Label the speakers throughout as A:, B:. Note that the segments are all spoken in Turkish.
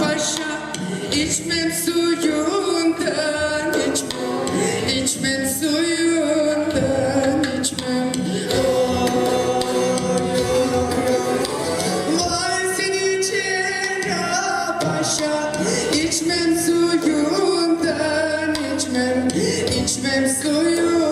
A: paşa içmem suyundan içmem. İçmem suyundan içmem. Oy, oy, oy. Vay seni
B: Cerrah Paşa. İçmem suyundan içmem. İçmem
A: suyundan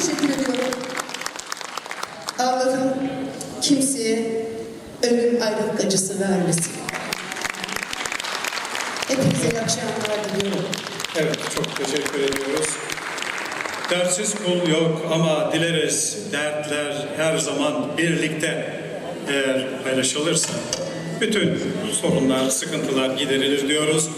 A: teşekkür ediyorum. Allah'ım kimseye ölüm ayrılık acısı vermesin. Hepinize iyi akşamlar diliyorum.
B: Evet, çok teşekkür ediyoruz. Dertsiz kul yok ama dileriz dertler her zaman birlikte eğer paylaşılırsa bütün sorunlar, sıkıntılar giderilir diyoruz.